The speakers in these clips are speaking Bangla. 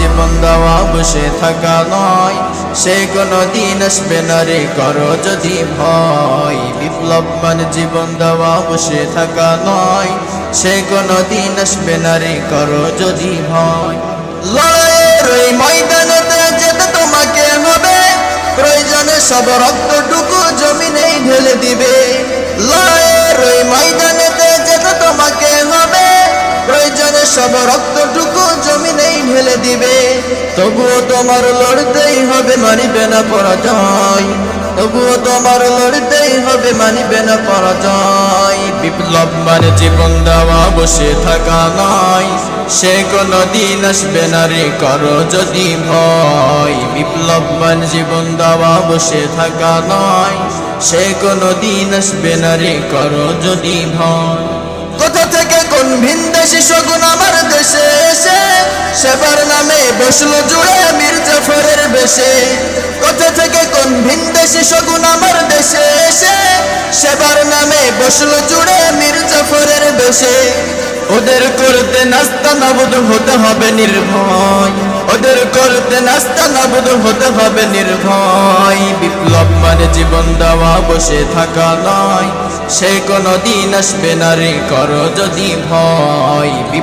জীবন দেওয়া বসে থাকা নয়, সে কোনো দিন আসবে না রে করো যদি ভয়। বিপ্লব মানে জীবন দেওয়া বসে থাকা নয়, সে কোনো দিন আসবে না রে করো যদি ভয়। লড়াইয়ের ওই ময়দানেতে যেতে তোমাকে হবে, প্রয়োজনে সব রক্তটুকু জমিনেই ঢেলে দিবে। লড়াইয়ের ওই ময়দানেতে যেতে তোমাকে হবে, প্রয়োজনে সব ঢেলে দিবে। তবুও তোমার লড়তেই হবে, মানিবে না পরাজয়। তবুও তোমার লড়তেই হবে, মানিবে না পরাজয়। বিপ্লব মানে জীবন দেওয়া, বসে থাকা নয়। সে কোনো দিন আসবে না রে, করো যদি ভয়। বিপ্লব মানে জীবন দেওয়া, বসে থাকা নয়। সে কোনো দিন আসবে না রে, করো যদি ভয়। কোথা থেকে কোন ভিনদেশি শগুন আমার দেশে এসে সেবার নামে বসল জুড়ে মীর জাফরের বেশে। কোথা থেকে কোন ভিন দেশে শগুন আমার দেশে এসে? সেবার নামে বসল জুড়ে মীর জাফরের বেশে। ওদের করতে নাস্তা নাবুদ হতে হবে নির্ভয়। ওদের করতে নাস্তা নাবুদ হতে হবে নির্ভয়। বিপ্লব মানে জীবন দেওয়া, বসে থাকা নয়। সে কোনো দিন আসবে না রে, করো যদি ভয়।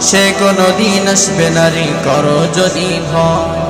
সে কোনো দিন আসবে নারী করো যদি ভয়